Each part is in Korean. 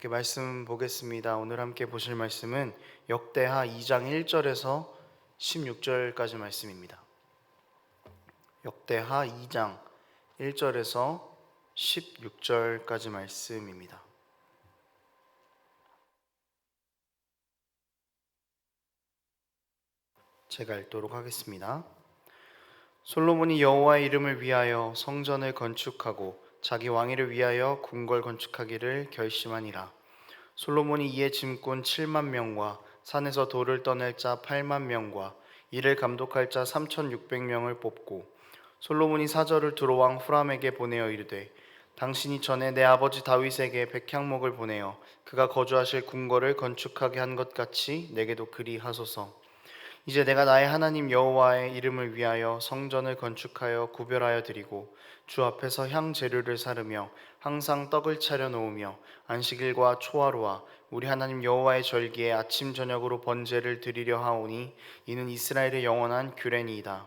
함께 말씀 보겠습니다. 오늘 함께 보실 말씀은 역대하 2장 1절에서 16절까지 말씀입니다. 역대하 2장 1절에서 16절까지 말씀입니다. 제가 읽도록 하겠습니다. 솔로몬이 여호와의 이름을 위하여 성전을 건축하고 자기 왕위를 위하여 궁궐 건축하기를 결심하니라. 솔로몬이 이에 짐꾼 7만 명과 산에서 돌을 떠낼 자 8만 명과 이를 감독할 자 3,600명을 뽑고 솔로몬이 사절을 두로 왕 후람에게 보내어 이르되 당신이 전에 내 아버지 다윗에게 백향목을 보내어 그가 거주하실 궁궐을 건축하게 한 것 같이 내게도 그리 하소서. 이제 내가 나의 하나님 여호와의 이름을 위하여 성전을 건축하여 구별하여 드리고 주 앞에서 향 재료를 사르며 항상 떡을 차려 놓으며 안식일과 초하루와 우리 하나님 여호와의 절기에 아침 저녁으로 번제를 드리려 하오니 이는 이스라엘의 영원한 규례니이다.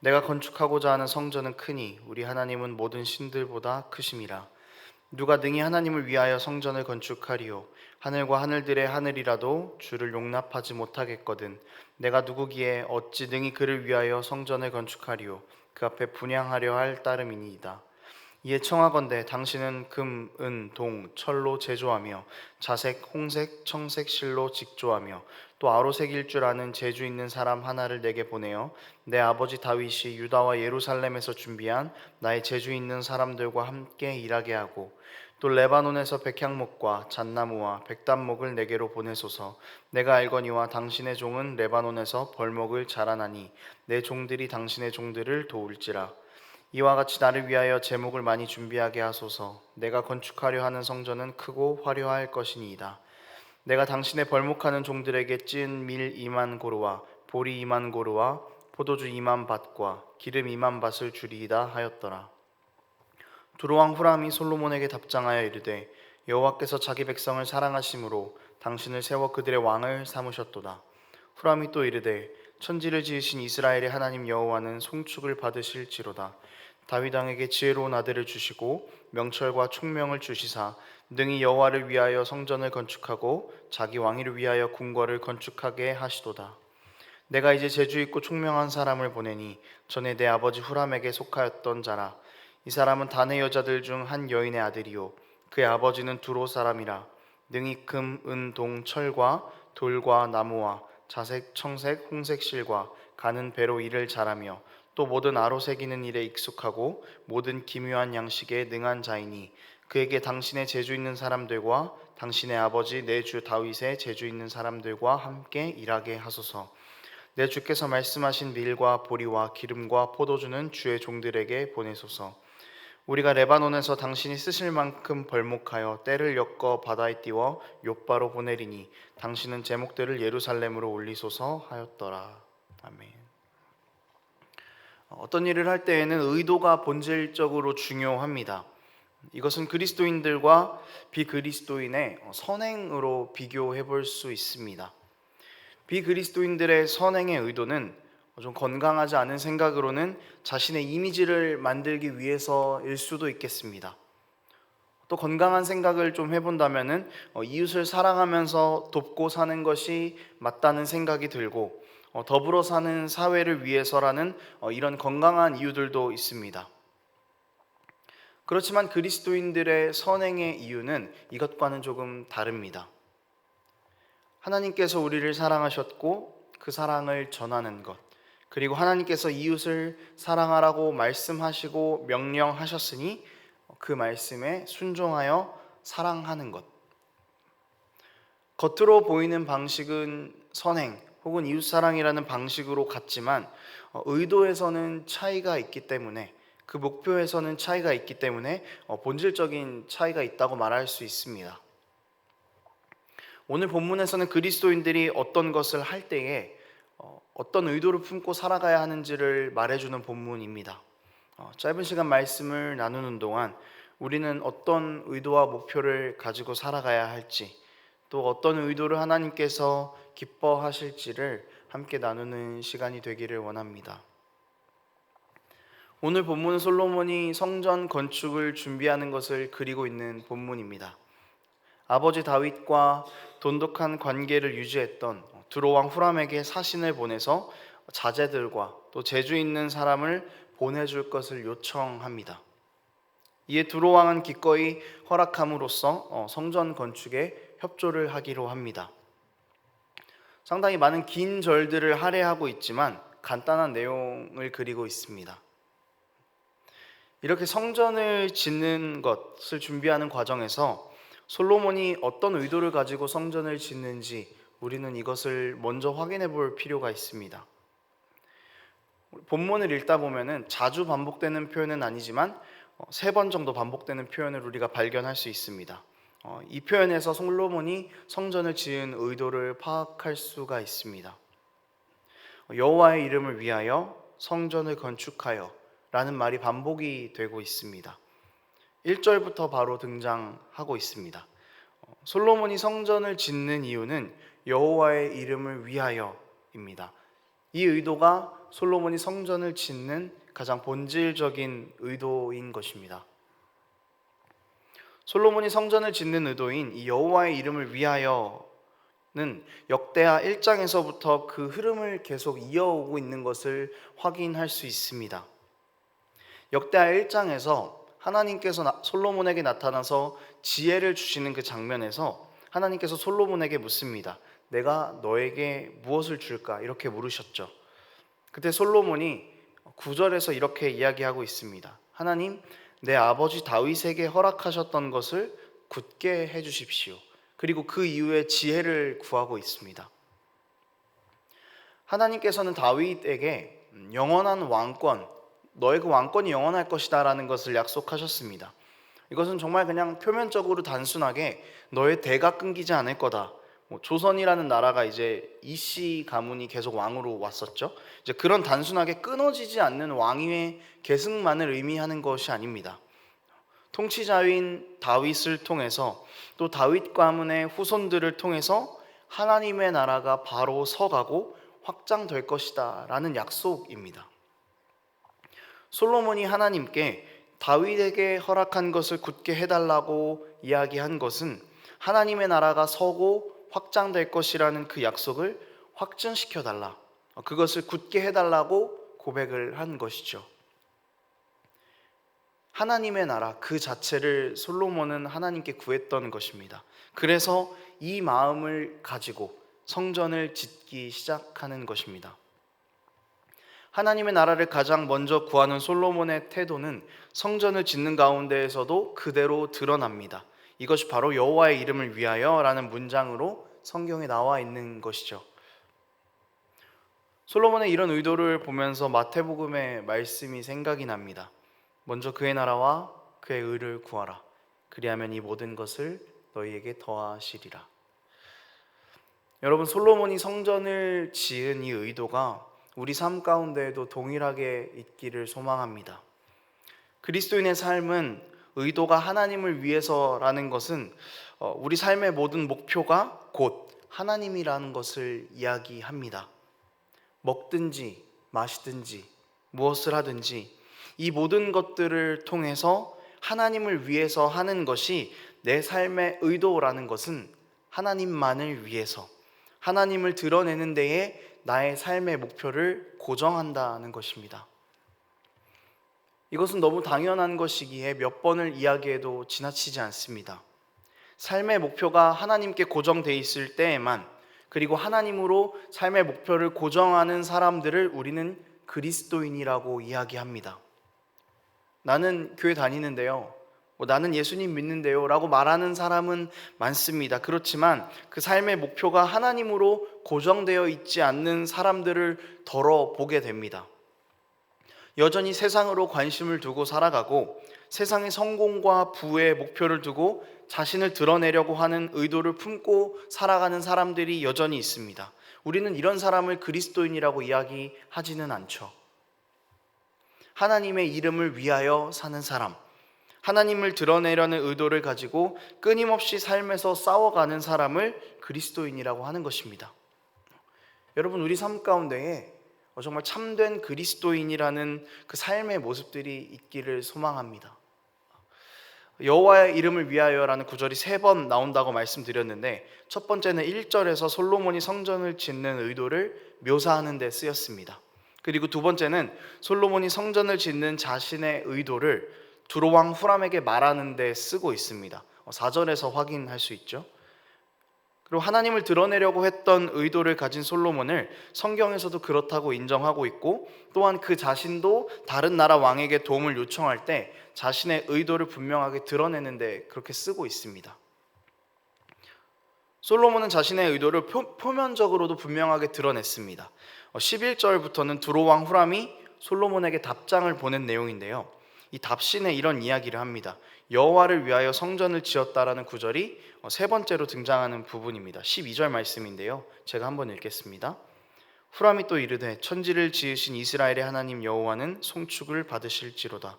내가 건축하고자 하는 성전은 크니 우리 하나님은 모든 신들보다 크심이라. 누가 능히 하나님을 위하여 성전을 건축하리요 하늘과 하늘들의 하늘이라도 주를 용납하지 못하겠거든. 내가 누구기에 어찌 능히 그를 위하여 성전을 건축하리요? 그 앞에 분양하려 할 따름이니이다. 이에 청하건대 당신은 금, 은, 동, 철로 제조하며 자색, 홍색, 청색 실로 직조하며 또 아로색일 줄 아는 재주 있는 사람 하나를 내게 보내어 내 아버지 다윗이 유다와 예루살렘에서 준비한 나의 재주 있는 사람들과 함께 일하게 하고 또 레바논에서 백향목과 잣나무와 백단목을 내게로 보내소서. 내가 알거니와 당신의 종은 레바논에서 벌목을 자라나니 내 종들이 당신의 종들을 도울지라. 이와 같이 나를 위하여 제목을 많이 준비하게 하소서. 내가 건축하려 하는 성전은 크고 화려할 것이니이다. 내가 당신의 벌목하는 종들에게 찐 밀 이만 고루와 보리 이만 고루와 포도주 이만 밭과 기름 이만 밭을 주리이다 하였더라 두로왕 후람이 솔로몬에게 답장하여 이르되 여호와께서 자기 백성을 사랑하심으로 당신을 세워 그들의 왕을 삼으셨도다. 후람이 또 이르되 천지를 지으신 이스라엘의 하나님 여호와는 송축을 받으실지로다. 다윗 왕에게 지혜로운 아들을 주시고 명철과 총명을 주시사 능히 여호와를 위하여 성전을 건축하고 자기 왕위를 위하여 궁궐을 건축하게 하시도다. 내가 이제 재주 있고 총명한 사람을 보내니 전에 내 아버지 후람에게 속하였던 자라 이 사람은 단의 여자들 중 한 여인의 아들이요 그의 아버지는 두로 사람이라 능히 금, 은, 동, 철과 돌과 나무와 자색, 청색, 홍색 실과 가는 배로 일을 잘하며 또 모든 아로 새기는 일에 익숙하고 모든 기묘한 양식에 능한 자이니 그에게 당신의 재주 있는 사람들과 당신의 아버지 내 주 다윗의 재주 있는 사람들과 함께 일하게 하소서. 내 주께서 말씀하신 밀과 보리와 기름과 포도주는 주의 종들에게 보내소서. 우리가 레바논에서 당신이 쓰실 만큼 벌목하여 때를 엮어 바다에 띄워 욥바로 보내리니 당신은 제목들을 예루살렘으로 올리소서 하였더라. 아멘. 어떤 일을 할 때에는 의도가 본질적으로 중요합니다. 이것은 그리스도인들과 비그리스도인의 선행으로 비교해 볼 수 있습니다. 비그리스도인들의 선행의 의도는 좀 건강하지 않은 생각으로는 자신의 이미지를 만들기 위해서일 수도 있겠습니다. 또 건강한 생각을 좀 해본다면은 어, 이웃을 사랑하면서 돕고 사는 것이 맞다는 생각이 들고 어, 더불어 사는 사회를 위해서라는 어, 이런 건강한 이유들도 있습니다. 그렇지만 그리스도인들의 선행의 이유는 이것과는 조금 다릅니다. 하나님께서 우리를 사랑하셨고 그 사랑을 전하는 것. 그리고 하나님께서 이웃을 사랑하라고 말씀하시고 명령하셨으니 그 말씀에 순종하여 사랑하는 것. 겉으로 보이는 방식은 선행 혹은 이웃 사랑이라는 방식으로 같지만 어, 의도에서는 차이가 있기 때문에 그 목표에서는 차이가 있기 때문에 어, 본질적인 차이가 있다고 말할 수 있습니다. 오늘 본문에서는 그리스도인들이 어떤 것을 할 때에 어, 어떤 의도를 품고 살아가야 하는지를 말해주는 본문입니다. 어, 짧은 시간 말씀을 나누는 동안 우리는 어떤 의도와 목표를 가지고 살아가야 할지 또 어떤 의도를 하나님께서 기뻐하실지를 함께 나누는 시간이 되기를 원합니다. 오늘 본문은 솔로몬이 성전 건축을 준비하는 것을 그리고 있는 본문입니다. 아버지 다윗과 돈독한 관계를 유지했던 두로왕 후람에게 사신을 보내서 자제들과 또 재주 있는 사람을 보내줄 것을 요청합니다. 이에 두로왕은 기꺼이 허락함으로써 어, 성전 건축에 협조를 하기로 합니다. 상당히 많은 긴 절들을 할애하고 있지만 간단한 내용을 그리고 있습니다. 이렇게 성전을 짓는 것을 준비하는 과정에서 솔로몬이 어떤 의도를 가지고 성전을 짓는지 우리는 이것을 먼저 확인해 볼 필요가 있습니다. 본문을 읽다 보면은 자주 반복되는 표현은 아니지만 어, 세번 정도 반복되는 표현을 우리가 발견할 수 있습니다. 어, 이 표현에서 솔로몬이 성전을 지은 의도를 파악할 수가 있습니다. 여호와의 이름을 위하여 성전을 건축하여 라는 말이 반복이 되고 있습니다. 1절부터 바로 등장하고 있습니다. 어, 솔로몬이 성전을 짓는 이유는 여호와의 이름을 위하여입니다. 이 의도가 솔로몬이 성전을 짓는 가장 본질적인 의도인 것입니다. 솔로몬이 성전을 짓는 의도인 이 여호와의 이름을 위하여는 역대하 1장에서부터 그 흐름을 계속 이어오고 있는 것을 확인할 수 있습니다. 역대하 1장에서 하나님께서 솔로몬에게 나타나서 지혜를 주시는 그 장면에서 하나님께서 솔로몬에게 묻습니다. 내가 너에게 무엇을 줄까? 이렇게 물으셨죠. 그때 솔로몬이 구절에서 이렇게 이야기하고 있습니다. 하나님, 내 아버지 다윗에게 허락하셨던 것을 굳게 해 주십시오. 그리고 그 이후에 지혜를 구하고 있습니다. 하나님께서는 다윗에게 영원한 왕권, 너의 그 왕권이 영원할 것이다라는 것을 약속하셨습니다. 이것은 정말 그냥 표면적으로 단순하게 너의 대가 끊기지 않을 거다. 뭐 조선이라는 나라가 이제 이씨 가문이 계속 왕으로 왔었죠. 이제 그런 단순하게 끊어지지 않는 왕위의 계승만을 의미하는 것이 아닙니다. 통치자인 다윗을 통해서 또 다윗 가문의 후손들을 통해서 하나님의 나라가 바로 서가고 확장될 것이다라는 약속입니다. 솔로몬이 하나님께 다윗에게 허락한 것을 굳게 해달라고 이야기한 것은 하나님의 나라가 서고 확장될 것이라는 그 약속을 확증시켜 달라. 그것을 굳게 해달라고 고백을 한 것이죠. 하나님의 나라 그 자체를 솔로몬은 하나님께 구했던 것입니다. 그래서 이 마음을 가지고 성전을 짓기 시작하는 것입니다. 하나님의 나라를 가장 먼저 구하는 솔로몬의 태도는 성전을 짓는 가운데에서도 그대로 드러납니다. 이것이 바로 여호와의 이름을 위하여라는 문장으로 성경에 나와 있는 것이죠. 솔로몬의 이런 의도를 보면서 마태복음의 말씀이 생각이 납니다. 먼저 그의 나라와 그의 의를 구하라. 그리하면 이 모든 것을 너희에게 더하시리라. 여러분 솔로몬이 성전을 지은 이 의도가 우리 삶 가운데에도 동일하게 있기를 소망합니다. 그리스도인의 삶은 의도가 하나님을 위해서라는 것은 어, 우리 삶의 모든 목표가 곧 하나님이라는 것을 이야기합니다. 먹든지 마시든지 무엇을 하든지 이 모든 것들을 통해서 하나님을 위해서 하는 것이 내 삶의 의도라는 것은 하나님만을 위해서 하나님을 드러내는 데에 나의 삶의 목표를 고정한다는 것입니다. 이것은 너무 당연한 것이기에 몇 번을 이야기해도 지나치지 않습니다. 삶의 목표가 하나님께 고정되어 있을 때에만 그리고 하나님으로 삶의 목표를 고정하는 사람들을 우리는 그리스도인이라고 이야기합니다. 나는 교회 다니는데요. 뭐 나는 예수님 믿는데요. 라고 말하는 사람은 많습니다. 그렇지만 그 삶의 목표가 하나님으로 고정되어 있지 않는 사람들을 덜어 보게 됩니다. 여전히 세상으로 관심을 두고 살아가고 세상의 성공과 부의 목표를 두고 자신을 드러내려고 하는 의도를 품고 살아가는 사람들이 여전히 있습니다. 우리는 이런 사람을 그리스도인이라고 이야기하지는 않죠. 하나님의 이름을 위하여 사는 사람, 하나님을 드러내려는 의도를 가지고 끊임없이 삶에서 싸워가는 사람을 그리스도인이라고 하는 것입니다. 여러분, 우리 삶 가운데에 정말 참된 그리스도인이라는 그 삶의 모습들이 있기를 소망합니다. 여호와의 이름을 위하여라는 구절이 세 번 나온다고 말씀드렸는데 첫 번째는 1절에서 솔로몬이 성전을 짓는 의도를 묘사하는 데 쓰였습니다. 그리고 두 번째는 솔로몬이 성전을 짓는 자신의 의도를 두로 왕 후람에게 말하는 데 쓰고 있습니다. 4절에서 확인할 수 있죠. 그리고 하나님을 드러내려고 했던 의도를 가진 솔로몬을 성경에서도 그렇다고 인정하고 있고 또한 그 자신도 다른 나라 왕에게 도움을 요청할 때 자신의 의도를 분명하게 드러내는데 그렇게 쓰고 있습니다. 솔로몬은 자신의 의도를 표, 표면적으로도 분명하게 드러냈습니다. 11절부터는 두로왕 후람이 솔로몬에게 답장을 보낸 내용인데요. 이 답신에 이런 이야기를 합니다. 여호와를 위하여 성전을 지었다라는 구절이 세 번째로 등장하는 부분입니다. 12절 말씀인데요. 제가 한번 읽겠습니다. 후람이 또 이르되 천지를 지으신 이스라엘의 하나님 여호와는 송축을 받으실지로다.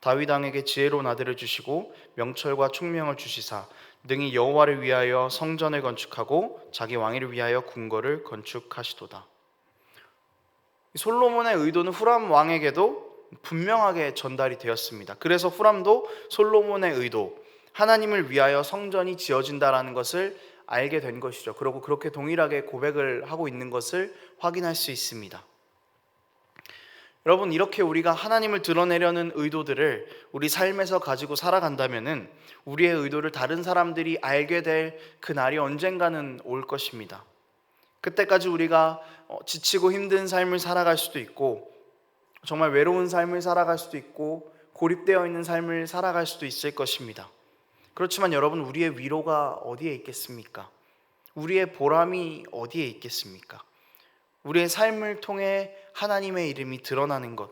다윗 왕에게 지혜로운 아들을 주시고 명철과 총명을 주시사 능히 여호와를 위하여 성전을 건축하고 자기 왕위를 위하여 궁궐을 건축하시도다. 솔로몬의 의도는 후람 왕에게도 분명하게 전달이 되었습니다. 그래서 후람도 솔로몬의 의도, 하나님을 위하여 성전이 지어진다라는 것을 알게 된 것이죠. 그리고 그렇게 동일하게 고백을 하고 있는 것을 확인할 수 있습니다. 여러분 이렇게 우리가 하나님을 드러내려는 의도들을 우리 삶에서 가지고 살아간다면은 우리의 의도를 다른 사람들이 알게 될 그 날이 언젠가는 올 것입니다. 그때까지 우리가 어, 지치고 힘든 삶을 살아갈 수도 있고 정말 외로운 삶을 살아갈 수도 있고 고립되어 있는 삶을 살아갈 수도 있을 것입니다. 그렇지만 여러분 우리의 위로가 어디에 있겠습니까? 우리의 보람이 어디에 있겠습니까? 우리의 삶을 통해 하나님의 이름이 드러나는 것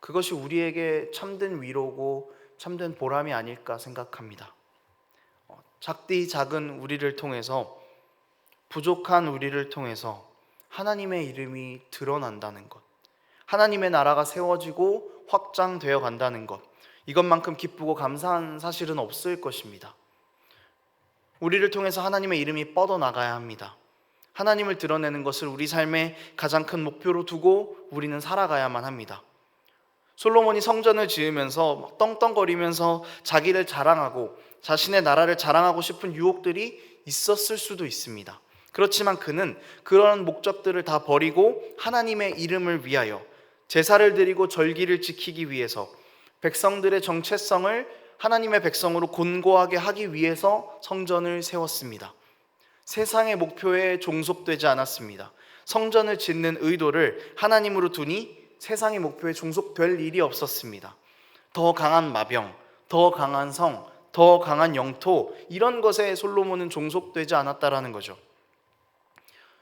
그것이 우리에게 참된 위로고 참된 보람이 아닐까 생각합니다. 어, 작디 작은 우리를 통해서 부족한 우리를 통해서 하나님의 이름이 드러난다는 것. 하나님의 나라가 세워지고 확장되어 간다는 것. 이것만큼 기쁘고 감사한 사실은 없을 것입니다. 우리를 통해서 하나님의 이름이 뻗어나가야 합니다. 하나님을 드러내는 것을 우리 삶의 가장 큰 목표로 두고 우리는 살아가야만 합니다. 솔로몬이 성전을 지으면서 떵떵거리면서 자기를 자랑하고 자신의 나라를 자랑하고 싶은 유혹들이 있었을 수도 있습니다. 그렇지만 그는 그런 목적들을 다 버리고 하나님의 이름을 위하여 제사를 드리고 절기를 지키기 위해서 백성들의 정체성을 하나님의 백성으로 곤고하게 하기 위해서 성전을 세웠습니다. 세상의 목표에 종속되지 않았습니다. 성전을 짓는 의도를 하나님으로 두니 세상의 목표에 종속될 일이 없었습니다. 더 강한 마병, 더 강한 성, 더 강한 영토 이런 것에 솔로몬은 종속되지 않았다라는 거죠.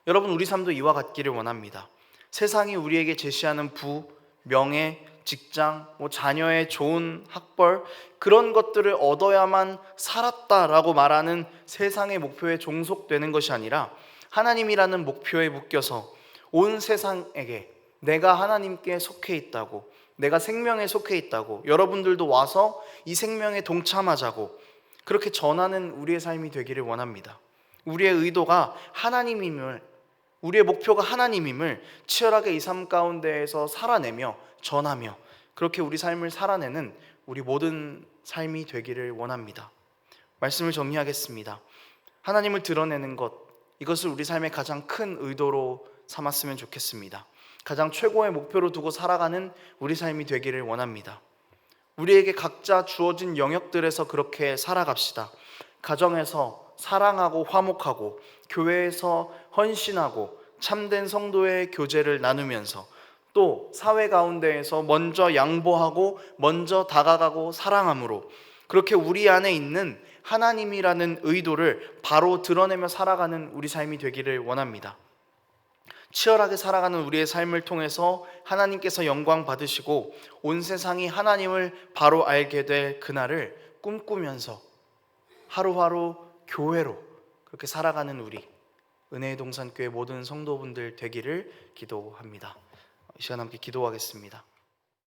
여러분 우리 삶도 이와 같기를 원합니다. 세상이 우리에게 제시하는 부, 명예, 직장, 뭐 자녀의 좋은 학벌 그런 것들을 얻어야만 살았다라고 말하는 세상의 목표에 종속되는 것이 아니라 하나님이라는 목표에 묶여서 온 세상에게 내가 하나님께 속해 있다고 내가 생명에 속해 있다고 여러분들도 와서 이 생명에 동참하자고 그렇게 전하는 우리의 삶이 되기를 원합니다. 우리의 의도가 하나님임을 우리의 목표가 하나님임을 치열하게 이 삶 가운데에서 살아내며 전하며 그렇게 우리 삶을 살아내는 우리 모든 삶이 되기를 원합니다. 말씀을 정리하겠습니다. 하나님을 드러내는 것, 이것을 우리 삶의 가장 큰 의도로 삼았으면 좋겠습니다. 가장 최고의 목표로 두고 살아가는 우리 삶이 되기를 원합니다. 우리에게 각자 주어진 영역들에서 그렇게 살아갑시다. 가정에서 사랑하고 화목하고 교회에서 헌신하고 참된 성도의 교제를 나누면서 또 사회 가운데에서 먼저 양보하고 먼저 다가가고 사랑함으로 그렇게 우리 안에 있는 하나님이라는 의도를 바로 드러내며 살아가는 우리 삶이 되기를 원합니다. 치열하게 살아가는 우리의 삶을 통해서 하나님께서 영광 받으시고 온 세상이 하나님을 바로 알게 될 그날을 꿈꾸면서 하루하루 교회로 그렇게 살아가는 우리 은혜의 동산교회 모든 성도분들 되기를 기도합니다. 이 시간 함께 기도하겠습니다.